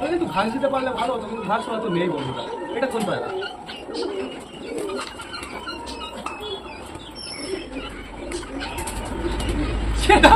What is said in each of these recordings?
ওই একটু ঘাস দিতে পারলে ভালো হতো কিন্তু ঘাস হয়তো নেই বন্ধুরা এটা কোন পায়রা সেটা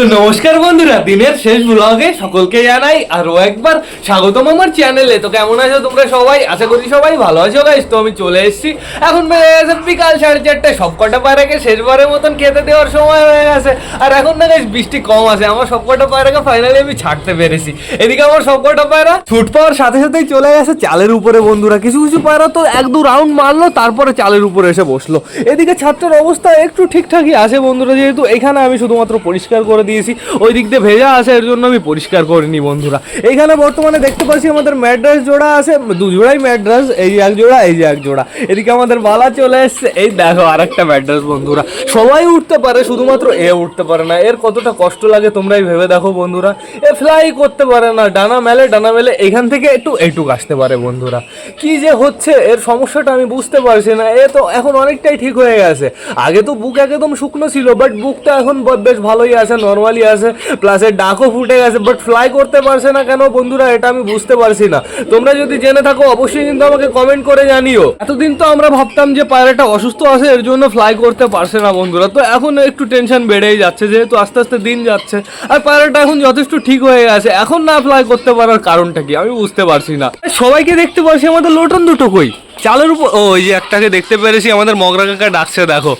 তো নমস্কার বন্ধুরা, দিনের শেষ ব্লগে সকলকে জানাই আরও একবার স্বাগতম আমার চ্যানেলে তো কেমন আছো তোমরা সবাই? আশা করি সবাই ভালো আছো গাইস তো আমি চলে এসেছি। এখন বেজে গেছে বিকাল সাড়ে চারটে। সবকটা পায়রাকে শেষবারের মতন খেতে দেওয়ার সময় হয়ে গেছে। আর এখন না গাইস বৃষ্টি কম আছে। আমার সবকটা পায়রাকে ফাইনালি আমি ছাড়তে পেরেছি। এদিকে আমার সবকটা পায়রা ছুট পাওয়ার সাথে সাথেই চলে গেছে চালের উপরে বন্ধুরা। কিছু কিছু পায়রা তো এক দু রাউন্ড মারলো, তারপরে চালের উপরে এসে বসল। এদিকে ছাত্রের অবস্থা একটু ঠিকঠাকই আছে বন্ধুরা। যেহেতু এখানে আমি শুধুমাত্র পরিষ্কার করে দিয়েছি, ওই দিক দিয়ে ভেজা আছে, এর জন্য আমি পরিষ্কার করিনি বন্ধুরা। এখানে বর্তমানে দেখতে পাচ্ছি আমাদের ম্যাড্রাস জোড়া আছে, দু জোড়াই ম্যাড্রাস, এই এক জোড়া, এই যে এক জোড়া। এদিকে আমাদের বালা চলে এসছে, এই দেখো আর একটা ম্যাড্রাস বন্ধুরা। সবাই উঠতে পারে, শুধুমাত্র এ উঠতে পারে না, এর কতটা কষ্ট লাগে তোমরাই ভেবে দেখো বন্ধুরা। এ ফ্লাই করতে পারে না, ডানা মেলে ডানা মেলে, এখান থেকে একটু এটুক আসতে পারে বন্ধুরা। কি যে হচ্ছে, এর সমস্যাটা আমি বুঝতে পারছি না, এ তো এখন অনেকটাই ঠিক হয়ে গেছে। আগে তো বুক একদম শুকনো ছিল বাট বুকটা এখন বেশ ভালোই আছে নর্মালি আছে প্লাস এর ডাকও ফুটে গেছে বাট ফ্লাই করতে পারছে না কেন বন্ধুরা, এটা আমি বুঝতে পারছি না। তোমরা যদি জেনে থাকো, অবশ্যই কিন্তু আমাকে কমেন্ট করে জানিও। এতদিন তো আমরা ভাবতাম যে পায়রাটা অসুস্থ আছে, এর জন্য ফ্লাই করতে পারছে না বন্ধুরা, তো এখন একটু টেনশন বেড়েই যাচ্ছে, যেহেতু আস্তে আস্তে দিন যাচ্ছে, আর পায়রাটা এখন যথেষ্ট ঠিক হয়ে গেছে। এখন না ফ্লাই করতে পারার কারণটা কি, আমি বুঝতে পারছি না। সবাইকে দেখতে পাচ্ছি আমাদের লোটন দুটো কই? চালের উপর ওই একটাকে দেখতে পেরেছি, আমাদের মগরা কাকা ডাকছে, দেখো।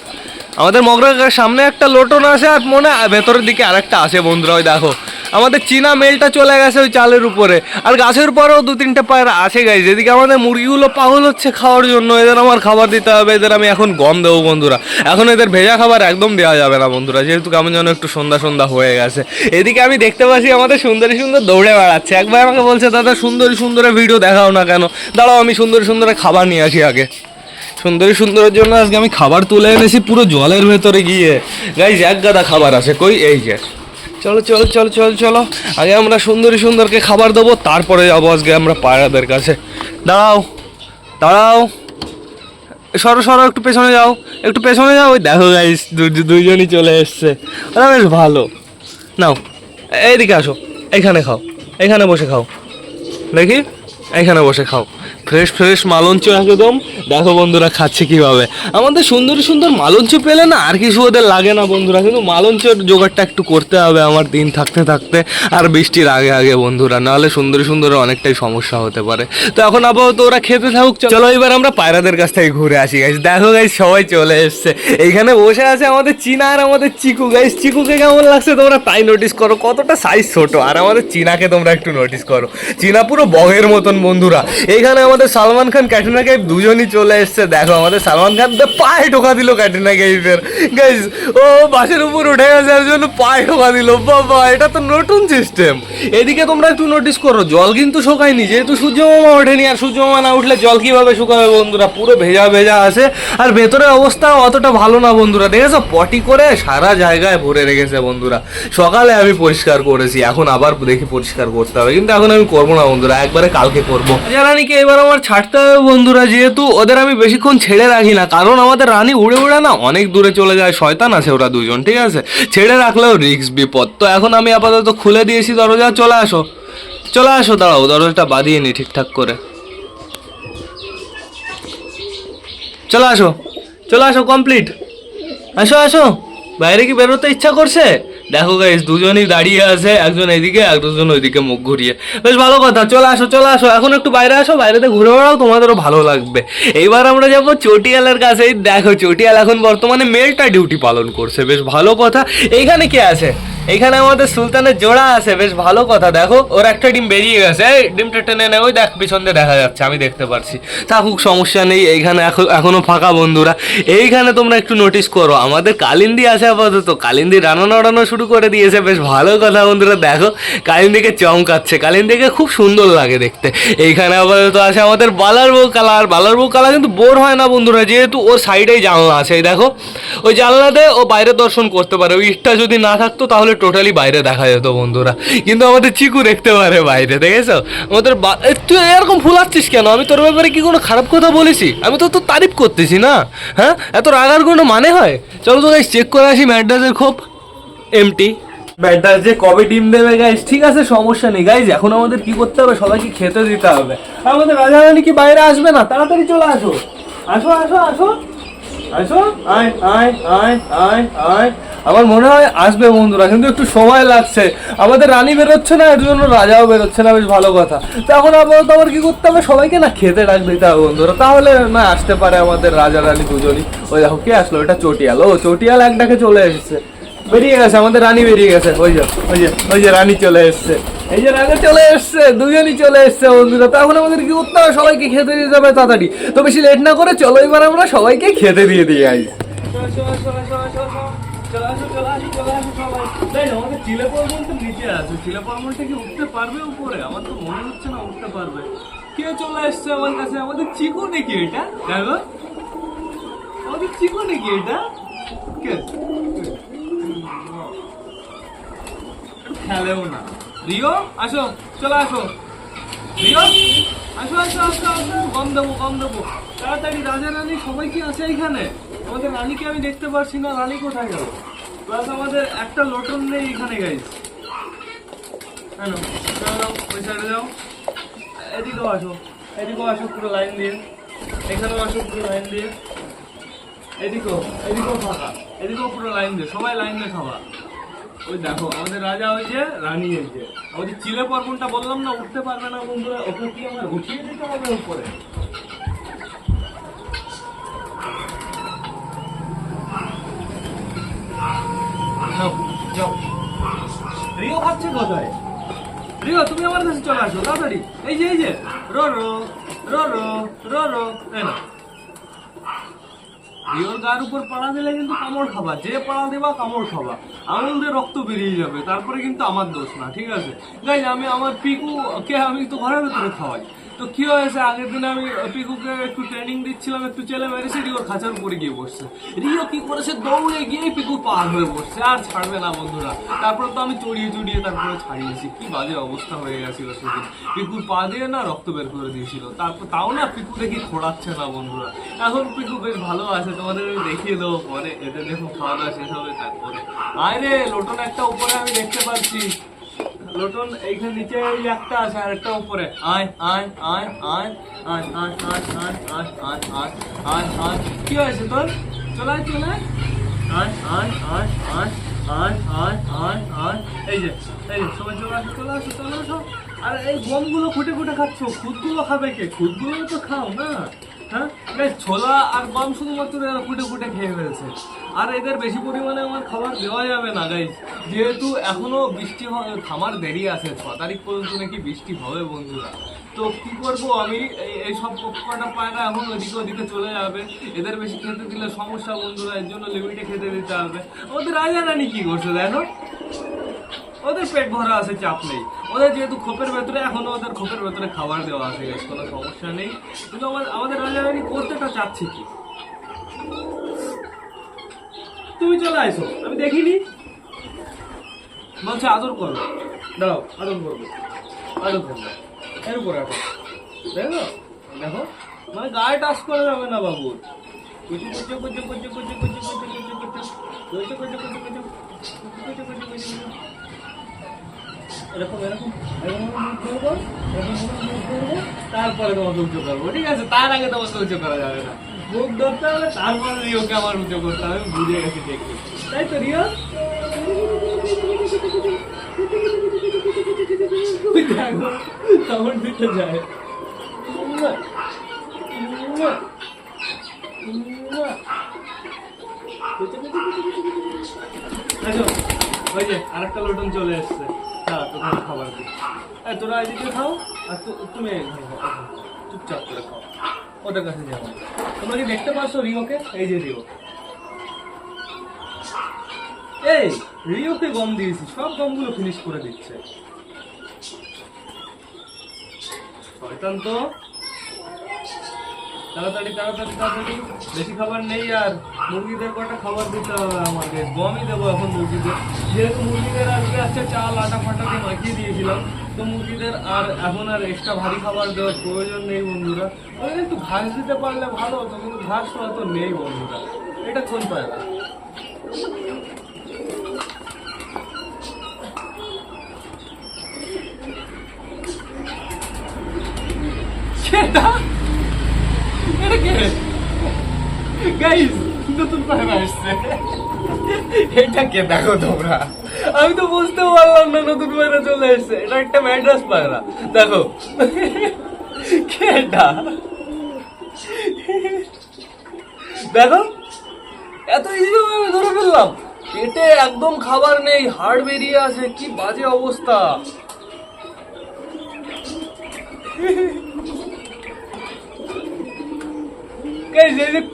আমাদের মগরা কাকার সামনে একটা লোটন আছে আর মনে ভেতরের দিকে আরেকটা আছে বন্ধুরা, ওই দেখো। আমাদের চীনা মেলটা চলে গেছে ওই চালের উপরে। আর গাছের পরেও দু তিনটে পায়রা আছে গাই যেদিকে আমাদের মুরগিগুলো পাগল হচ্ছে খাওয়ার জন্য, এদের আমার খাবার দিতে হবে, এদের আমি এখন গম দেবো বন্ধুরা। এখন এদের ভেজা খাবার একদম দেওয়া যাবে না বন্ধুরা, যেহেতু কেমন যেন একটু সন্ধ্যা সন্ধ্যা হয়ে গেছে। এদিকে আমি দেখতে পাচ্ছি আমাদের সুন্দরী সুন্দর দৌড়ে বেড়াচ্ছে। একবার আমাকে বলছে, দাদা, সুন্দরী সুন্দরের ভিডিও দেখাও না কেন? দাঁড়াও, আমি সুন্দরী সুন্দরের খাবার নিয়ে আসি আগে। সুন্দরী সুন্দরের জন্য আজকে আমি খাবার তুলে এনেছি, পুরো জলের ভেতরে গিয়ে। গাইজ এক গাদা খাবার আছে, কই? এই যে। চলো চলো চলো চলো চলো। আগে আমরা সুন্দরী সুন্দরকে খাবার দেবো, তারপরে যাব আজকে আমরা পায়রাদের কাছে। দাঁড়াও দাঁড়াও। সরো সরো, একটু পেছনে যাও, একটু পেছনে যাও। ওই দেখো গাইস দুইজনই চলে এসছে। ওরা বেশ ভালো। নাও, এইদিকে আসো, এখানে খাও, এখানে বসে খাও। দেখি। এখানে বসে খাও। ফ্রেশ ফ্রেশ মালঞ্চ একদম। দেখো বন্ধুরা খাচ্ছে কীভাবে। আমাদের সুন্দর সুন্দর মালঞ্চ পেলে না আর কিছু ওদের লাগে না বন্ধুরা। কিন্তু মালঞ্চের জোগাড়টা একটু করতে হবে আমার দিন থাকতে থাকতে। আর বৃষ্টির আগে আগে বন্ধুরা। নাহলে সুন্দরী সুন্দরের অনেকটাই সমস্যা হতে পারে। তো এখন আপাতত ওরা খেতে থাকুক, চলো। এবার আমরা পায়রাদের কাছ থেকে ঘুরে আসি গাইস দেখো গাইস সবাই চলে এসছে। এইখানে বসে আছে আমাদের চীনা আর আমাদের চিকু। গাইস চিকুকে কেমন লাগছে তোমরা তাই নোটিস করো। কতটা সাইজ ছোট। আর আমাদের চীনাকে তোমরা একটু নোটিস করো। চীনা পুরো বগের মতন বন্ধুরা। এখানে আমাদের সালমান খান, ক্যাটরিনা কাইফ দুজনই চলে এসছে। দেখো, আমাদের সালমান খান তো পায়ে ঢোকা দিল ক্যাটরিনা কাইফের। গাইস ও বাসের উপর উঠে গেছে জন্য পায়ে ঢোকা দিল। বাবা, এটা তো নতুন সিস্টেম এদিকে তোমরা একটু নোটিস করো, জল কিন্তু শুকায়নি। যেহেতু সূর্য মামা ওঠেনি, আর সূর্য মামা না উঠলে জল কীভাবে শুকাবে বন্ধুরা? পুরো ভেজা ভেজা আছে। আর ভেতরের অবস্থা অতটা ভালো না বন্ধুরা। দেখেছ পটি করে সারা জায়গায় ভরে রেখেছে বন্ধুরা। সকালে আমি পরিষ্কার করেছি, এখন আবার দেখি পরিষ্কার করতে হবে। কিন্তু এখন আমি করব না বন্ধুরা, একবারে কালকে করব। রানীকে এবার আমার ছাড়তে হবে বন্ধুরা, যেহেতু ওদের আমি বেশিক্ষণ ছেড়ে রাখি না, কারণ আমাদের রানী উড়ে উড়ে না অনেক দূরে চলে যায়, শয়তান আছে ওরা দুজন, ঠিক আছে? ছেড়ে রাখলেও রিক্স বিপদ। তো এখন আমি আপাতত খুলে দিয়েছি দরজা, চলে আসো। চলে আসো, দাঁড়াও, দরজাটা বাঁধিয়ে নি ঠিকঠাক করে। চলে আসো চলে আসো কমপ্লিট আসো আসো। বাইরে কি বেরোতে ইচ্ছা করছে? দেখো গাইস দুজনই দাঁড়িয়ে আছে, একজন এদিকে একজন ওইদিকে মুখ ঘুরিয়ে। বেশ ভালো কথা, চলে আসো চলে আসো, এখন একটু বাইরে আসো, বাইরেতে ঘুরে বেড়াও, তোমাদেরও ভালো লাগবে। এইবার আমরা যাব চটিয়ালের কাছে দেখো চটিয়াল এখন বর্তমানে মেলটা ডিউটি পালন করছে, বেশ ভালো কথা। এইখানে কে আছে? এইখানে আমাদের সুলতানের জোড়া আছে, বেশ ভালো কথা। দেখো, ওর একটা ডিম বেরিয়ে গেছে। এই, ডিমটা টেনে নে, ওই দেখ, পিছন দিয়ে দেখা যাচ্ছে, আমি দেখতে পারছি। থাকুক সমস্যা নেই, এইখানে এখন, এখনও ফাঁকা বন্ধুরা। এইখানে তোমরা একটু নোটিস করো, আমাদের কালিন্দি আছে আপাতত। কালিন্দি রান্না নড়ানো শুরু করে দিয়েছে, বেশ ভালো কথা বন্ধুরা। দেখো, কালিন্দিকে চমকাচ্ছে, কালিন্দিকে খুব সুন্দর লাগে দেখতে। এইখানে আপাতত আছে আমাদের বালার বউ কালা। আর বালার বউ কালা কিন্তু বোর হয় না বন্ধুরা, যেহেতু ওর সাইডেই জানলা আছে, এই দেখো। ওই জানলাতে ও বাইরে দর্শন করতে পারে, ওই ইটটা যদি না থাকতো, তাহলে টোটালি বাইরে দেখা যেত বন্ধুরা। কিন্তু আমাদের চিকু দেখতে পারে বাইরে, দেখেছ? আমাদের তুই এরকম ফুলাচ্ছিস কেন? আমি তোর ব্যাপারে কি কোনো খারাপ কথা বলেছি? আমি তো তোর তারিফ করতেছি না হ্যাঁ? এত রাগার কোনো মানে হয়? চলো তো গাইস চেক করে আসি ম্যাড্রাসের খোপ। এমটি ব্যাটার যে কবে ডিম দেবে গাইস ঠিক আছে, সমস্যা নেই। গাইস এখন আমাদের কি করতে হবে? সবাইকে খেতে দিতে হবে। আমাদের রাজা রানী কি বাইরে আসবে না? তাড়াতাড়ি চলে আসো। আসো আসো আসো। আসো। আয় আয় আয় আয় আয়। আমার মনে হয় আসবে বন্ধুরা, কিন্তু একটু সময় লাগছে। আমাদের রানী বেরোচ্ছে না, এর জন্য রাজাও বেরোচ্ছে না, বেশ ভালো কথা। তো এখন আপাতত আমার কি করতে হবে? সবাইকে না খেতে ডাক দিতে হবে বন্ধুরা। তাহলে না আসতে পারে আমাদের রাজা, রানী দুজনই। ওই দেখো, কে আসলো? এটা চটিয়াল। ও, চটিয়াল এক ডাকে চলে এসেছে। বেরিয়ে গেছে, আমাদের রানী বেরিয়ে গেছে। ওই যে ওই যে ওই যে রানী চলে এসছে। এই যে রাজা চলে এসছে, দুজনই চলে এসছে বন্ধুরা। তখন আমাদের কি করতে হবে? সবাইকে খেতে দিয়ে যাবে তাড়াতাড়ি। তো বেশি লেট না করে চলো এবার আমরা সবাইকে খেতে দিয়ে দিই আই। চিলে পর্বত নিচে আছে। চিলে পর্বতটা কি উঠতে পারবে উপরে? আমার তো মনে হচ্ছে না উঠতে পারবে। চলে আমার কাছে? আমাদের চিকু এটা? দেখো আমাদের চিকু নাকি এটা? খেলেও না। রিও, আসো, চলে আসো। রিও? আসো আসো আসো আসো। কম দেবো কম দেবো। তাড়াতাড়ি, রাজা, রানী, সবাই কি আছে এখানে? আমাদের রানীকে আমি দেখতে পারছি না, রানী কোথায় গেল? প্লাস আমাদের একটা লোটন নেই এখানে কেন? যাও ওই সাইডে যাও। এদিকেও আসো। এদিকেও আসো পুরো লাইন দিয়ে। এখানেও আসো পুরো লাইন দিয়ে। এদিকেও এদিকেও ফাঁকা। এদিকেও পুরো লাইন দিয়ে। সবাই লাইন দিয়ে খাওয়া ওই দেখো, আমাদের রাজা হয়েছে রানী হয়েছে আমাদের চিলে পর্বনটা বললাম না, উঠতে পারবে না বন্ধুরা। ওকে কি আমরা উঠিয়ে দিতে হবে উপরে যাও, যাও। রিও খাচ্ছে কোথায় তুমি আমার কাছে চলে আসো, তাড়াতাড়ি। এই যে এই যে। Row row row row row রিওর গার উপর পাড়া দিলে কিন্তু কামড় খাবা। যে পাড়া দেবা, কামড় খাবা। আঙুল দিয়ে রক্ত বেরিয়ে যাবে। তারপরে কিন্তু আমার দোষ না, ঠিক আছে? গাইজ, আমি আমার পিকু, কে আমি তো ঘরের ভেতরে খাওয়াই। তো কি হয়েছে? আগের দিন আমি পিকুকে একটু ট্রেনিং দিচ্ছিলাম, একটু চেলে মেরেছে রিওর খাঁচার উপরে গিয়ে বসছে। রিও কি করেছে দৌড়ে গিয়ে পিকু পার হয়ে বসছে। আর ছাড়বে না বন্ধুরা। তারপর তো আমি চড়িয়ে চড়িয়ে তারপরে ছাড়িয়েছি। কি বাজে অবস্থা হয়ে গেছিল সেদিন। পিকুর পা দিয়ে না রক্ত বের করে দিয়েছিল। তারপর তাও না পিকু দেখি খোড়াচ্ছে না বন্ধুরা? এখন পিকু বেশ ভালো আছে। তোমাদের আমি দেখিয়ে দেবো পরে। এটা দেখুন খাওয়া দাওয়া শেষ হবে তারপরে। আয় রে, লোটন একটা উপরে আমি দেখতে পাচ্ছি। লোটন এইখানে নিচে একটা আছে আর একটা উপরে আয় আয় আয় আয় আয় আয় আয় আয় আয় আয় আয় আয় আয় কি হয়েছে তোর চলে আয় চলে আয় আয় আয় আয় আয় আয় আয় আয় এই যে এই যে সবাই চলে আসো চলে আসো চলে আসো আর এই গমগুলো খুঁটে খুঁটে খাচ্ছ খুদগুলো খাবে কে খুদগুলো তো খাও না হ্যাঁ? ছোলা আর গম শুধুমাত্র এরা ফুটে ফুটে খেয়ে ফেলছে। আর এদের বেশি পরিমাণে আমার খাবার দেওয়া যাবে না গাইজ যেহেতু এখনও বৃষ্টি থামার দেরি আছে, ছ তারিখ পর্যন্ত নাকি বৃষ্টি হবে, বন্ধুরা। তো কি করব আমি? এই- এই সব কটা পায়রা এখন ওদিকে ওদিকে চলে যাবে। এদের বেশি খেতে দিলে সমস্যা, বন্ধুরা। এর জন্য লিমিটে খেতে দিতে হবে। ওদের রাজা রানী কী করছে দেখো ওদের পেট ভরা আছে চাপ নেই ওদের যেহেতু খোপের ভেতরে এখনও ওদের খোপের ভেতরে খাবার দেওয়া আছে কোনো সমস্যা নেই কিন্তু আমাদের রাজা রানী করতেটা চাচ্ছে কি তুমি চলে আসো আমি দেখিনি বলছে আদর করো দাঁড়াও আদর করব আদর করব এর উপরে আসো দেখো দেখো মানে গায়ে টাচ করা যাবে না বাবুর কুচু কুচু কুচু কুচু কুচু কুচু কুচু কুচু কুচু কুচু কুচু কুচু কুচু কুচু কুচু কুচু কুচু এরকম এরকম এরকম তারপরে তোমাকে উঁচু করব, ঠিক আছে? তার আগে তোমাকে উঁচু করা যাবে না। মুখ ধরতে হবে, তারপরে রিওকে আমার উঁচু করতে হবে, বুঝে গেছি, দেখি। তাই তো রিও তখন দিতে যায়। মুয়া। ওই যে আরেকটা লোটন চলে এসছে। তোরা এদিকে খাও, আর তুমি। চুপচাপ করে খাও। ওদের কাছে যাও। তোমরা কি দেখতে পাচ্ছ রিওকে? এই যে রিও। এই, রিওকে গম দিয়েছি। সব গমগুলো ফিনিশ করে দিচ্ছে। শয়তান তো। তাড়াতাড়ি তাড়াতাড়ি তাড়াতাড়ি। বেশি খাবার নেই আর মুরগিদের কটা খাবার দিতে হবে আমাকে গমই দেবো এখন মুরগিদের। যেহেতু মুরগিদের আজকে আজকে চাল, আটা ফাটাকে মাখিয়ে দিয়েছিলাম, তো মুরগিদের আর এখন আর এক্সট্রা ভারী খাবার দেওয়ার প্রয়োজন নেই বন্ধুরা। ওই একটু ঘাস দিতে পারলে ভালো হতো, কিন্তু ঘাস তো হয়তো নেই বন্ধুরা। এটা কোন পায়রা সেটা? এটা কে? গাইস নতুন পায়রা এটা কে? দেখো তোমরা। আমি তো বুঝতে পারলাম না নতুন পায়রা চলে এসছে। এটা একটা ম্যাড্রাস পায়রা। দেখো। কে এটা? দেখো। এত ইজি আমি ধরে ফেললাম। পেটে একদম খাবার নেই, হাড় বেরিয়ে আছে, কি বাজে অবস্থা।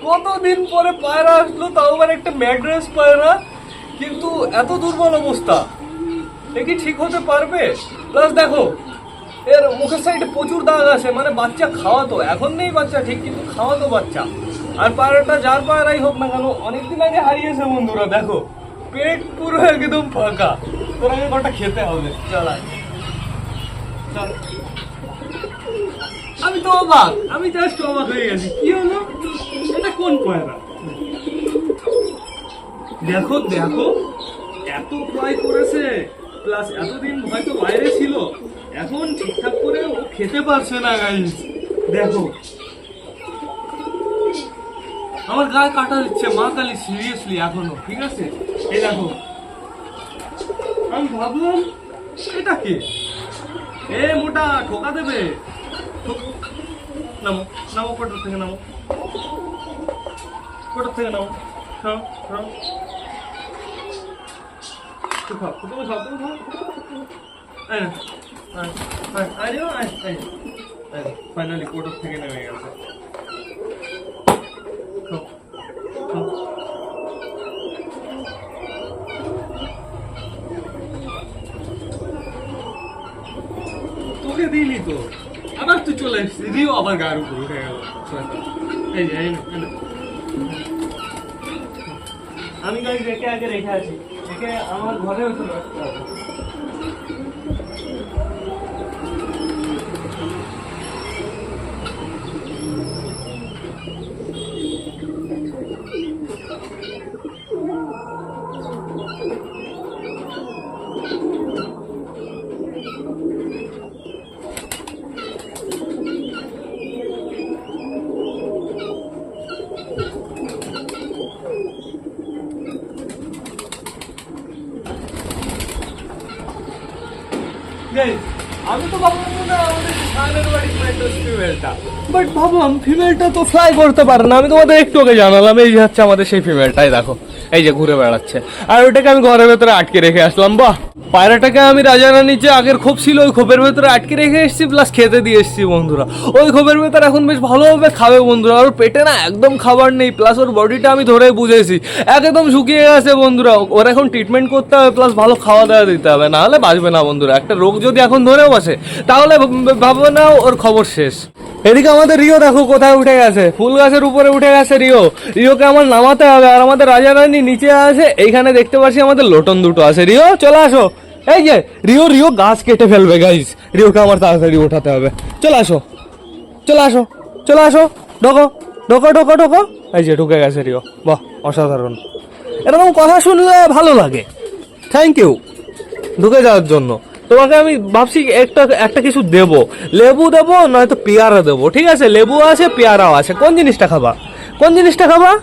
কতদিন পরে পায়রা আসলো, তাও আবার একটা ম্যাড্রেস পায়রা, কিন্তু এত দুর্বল অবস্থা। কি ঠিক হতে পারবে? প্লাস দেখো, এর মুখের সাইডে প্রচুর দাগ আছে মানে বাচ্চা খাওয়াতো এখন নেই বাচ্চা, ঠিক, কিন্তু খাওয়াতো বাচ্চা। আর পায়রাটা যার পায়রাই হোক না কেন, অনেকদিন আগে হারিয়েছে বন্ধুরা, দেখো। পেট পুরো একদম ফাঁকা। তোর আগে কটা খেতে হবে, চল। চল। আমি তো অবাক। আমি জাস্ট অবাক হয়ে গেছি। কি হলো? এটা কোন পয়রা দেখো দেখো, এত ফ্রাই করেছে প্লাস এতদিন হয়তো বাইরে ছিল। এখন ঠিকঠাক করে ও খেতে পারছে না গাইস দেখো। আমার গায়ে কাটা দিচ্ছে, মা কালী সিরিয়াসলি এখনও, ঠিক আছে? এই দেখো। আমি ভাবলাম, এটা কে? এ মোটা, ঠোকা দেবে। নামো নামো কোটার থেকে নামো কোটার থেকে নামো খাও খাও তুই খাও তুমি খাও তুমি খাও আয় না, আয়, আয়, আয় রে, আয়, আয়। আয়, ফাইনালি কোটার থেকে নেমে গেছে খাও, খাও। তোকে দিইনি তো এসছিস রিও আবার গায়ের উপর উঠে গেল। এই যে। আমি গাড়ি রেখে আগে রেখে আছি। রেখে আমার ঘরে চলে আসতে হবে Guys, আমি তো ভাবলাম না আমাদের সামনের বাড়ির ম্যান্ডোস ফিমেলটা বাট ভাবলাম ফিমেলটা তো ফ্লাই করতে পারে না। আমি তোমাদের একটু আগে জানালাম, এই যে হচ্ছে আমাদের সেই ফিমেলটাই দেখো। এই যে ঘুরে বেড়াচ্ছে। আর ওটাকে আমি ঘরের ভেতরে আটকে রেখে আসলাম, বাহ! পায়রাটাকে আমি রাজা রাজারা নিচে আগের খোপ ছিল, ওই খোপের ভেতরে আটকে রেখে এসেছি প্লাস খেতে দিয়ে এসেছি বন্ধুরা। ওই খোপের ভেতরে এখন বেশ ভালোভাবে খাবে বন্ধুরা, ওর পেটে না একদম খাবার নেই প্লাস ওর বডিটা আমি ধরে বুঝেছি। একদম শুকিয়ে গেছে বন্ধুরা, ওর এখন ট্রিটমেন্ট করতে হবে প্লাস ভালো খাওয়া দাওয়া দিতে হবে, নাহলে বাঁচবে না বন্ধুরা। একটা রোগ যদি এখন ধরেও বসে তাহলে ভাব- না ওর খবর শেষ। এদিকে আমাদের রিও দেখো কোথায় উঠে গেছে, ফুল গাছের উপরে উঠে গেছে রিও। রিওকে আমার নামাতে হবে, আর আমাদের রাজা রানী নিচে আছে, এইখানে দেখতে পাচ্ছি আমাদের লোটন দুটো আছে। রিও, চলে আসো। এই যে, রিও রিও গাছ কেটে ফেলবে গাইস রিওকে আমার তাড়াতাড়ি ওঠাতে হবে। চলে আসো। চলে আসো। চলে আসো। ঢোকো। ঢোকো ঢোকো ঢোকো। এই যে, ঢুকে গেছে রিও। বাহ, অসাধারণ। এরকম কথা শুনলে ভালো লাগে। থ্যাংক ইউ ঢুকে যাওয়ার জন্য। তোমাকে আমি ভাবছি একটা একটা কিছু দেব। লেবু দেবো, নয়তো পেয়ারা দেবো। ঠিক আছে? লেবু আছে, পেয়ারাও আছে। কোন জিনিসটা খাবা? কোন জিনিসটা খাবা?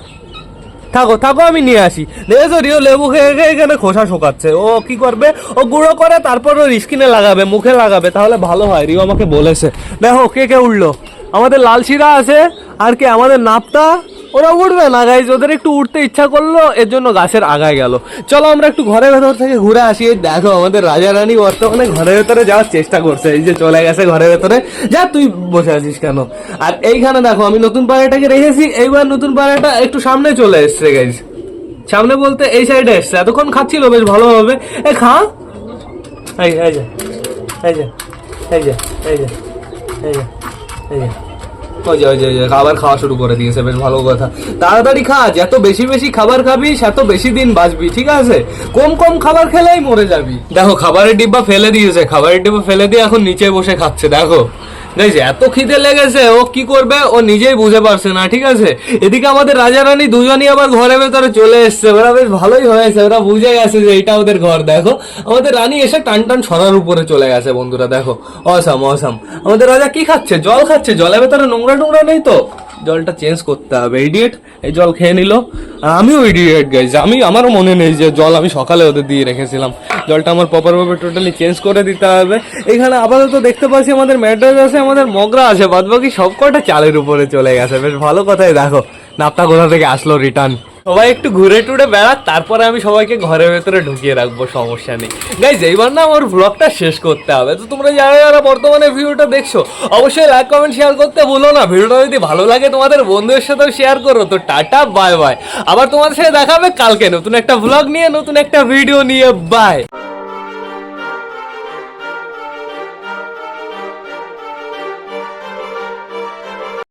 থাকো থাকো, আমি নিয়ে আসি। দেখেছ রিও লেবু খেয়ে খেয়ে এখানে খোসা শোকাচ্ছে। ও কি করবে? ও গুঁড়ো করে তারপর ওর স্কিনে লাগাবে, মুখে লাগাবে, তাহলে ভালো হয়, রিও আমাকে বলেছে। দেখো, কে কে উঠল? আমাদের লাল শিরা আছে, আর কে? আমাদের নাপতা ওরা উঠবে না গাইজ ওদের একটু উঠতে ইচ্ছা করল, এর জন্য গাছের আগায় গেল। চলো আমরা একটু ঘরের ভেতর থেকে ঘুরে আসি। দেখো, আমাদের রাজা রানী বর্তমানে ঘরের ভেতরে যাওয়ার চেষ্টা করছে। এই যে চলে গেছে ঘরের ভেতরে। যা, তুই বসে আছিস কেন? আর এইখানে দেখো, আমি নতুন পায়রাটাকে রেখেছি। এইবার নতুন পায়রাটা একটু সামনে চলে এসছে গাইজ সামনে বলতে এই সাইডে এসছে। এতক্ষণ খাচ্ছিল, বেশ ভালোভাবে এ, খা। এই এই যে এই যে এই যে এই যে এই যে এই যে। ওই যে ওই যে খাবার খাওয়া শুরু করে দিয়েছে, বেশ ভালো কথা। তাড়াতাড়ি খা, যত বেশি বেশি খাবার খাবি, সেত বেশি দিন বাঁচবি, ঠিক আছে? কম কম খাবার খেলেই মরে যাবি। দেখো, খাবারের ডিব্বা ফেলে দিয়েছে, খাবারের ডিব্বা ফেলে দিয়ে এখন নিচে বসে খাচ্ছে, দেখো। গাইজ এত খিদে লেগেছে, ও কি করবে? ও নিজেই বুঝে পারছে না, ঠিক আছে? এদিকে আমাদের রাজা রানী দুজনই আবার ঘরে ভেতরে চলে এসছে। ওরা বেশ ভালোই হয়েছে, ওরা বুঝে গেছে যে এটা ওদের ঘর, দেখো? আমাদের রানী এসে টান টান ছড়ার উপরে চলে গেছে, বন্ধুরা, দেখো? Awesome awesome. আমাদের রাজা কি খাচ্ছে? জল খাচ্ছে? জলের ভেতরে নোংরা টোংরা নেই তো? জলটা চেঞ্জ করতে হবে। ইডিয়েট এই জল খেয়ে নিল। আমিও ইডিয়েট গাইজ আমি, আমারও মনে নেই যে জল আমি সকালে ওদের দিয়ে রেখেছিলাম। জলটা আমার প্রপারভাবে টোটালি চেঞ্জ করে দিতে হবে। এখানে আপাতত দেখতে পাচ্ছি আমাদের ম্যাড্রাস আছে, আমাদের মগরা আছে। বাদবাকি সব কটা চালের উপরে চলে গেছে। বেশ ভালো কথাই, দেখো। নাপটা কোথা থেকে আসলো রিটার্ন সবাই একটু ঘুরে টুরে বেড়াক, তারপরে আমি সবাইকে ঘরের ভেতরে ঢুকিয়ে রাখব, সমস্যা নেই। গাইজ এইবার না আমার ব্লগটা শেষ করতে হবে। তো তোমরা যারা যারা বর্তমানে ভিডিওটা দেখছ, অবশ্যই লাইক কমেন্ট শেয়ার করতে ভুলো না। ভিডিওটা যদি ভালো লাগে, তোমাদের বন্ধুদের সাথেও শেয়ার করো। তো টাটা বাই বাই আবার তোমাদের সাথে দেখাবে কালকে নতুন একটা ব্লগ নিয়ে, নতুন একটা ভিডিও নিয়ে। বাই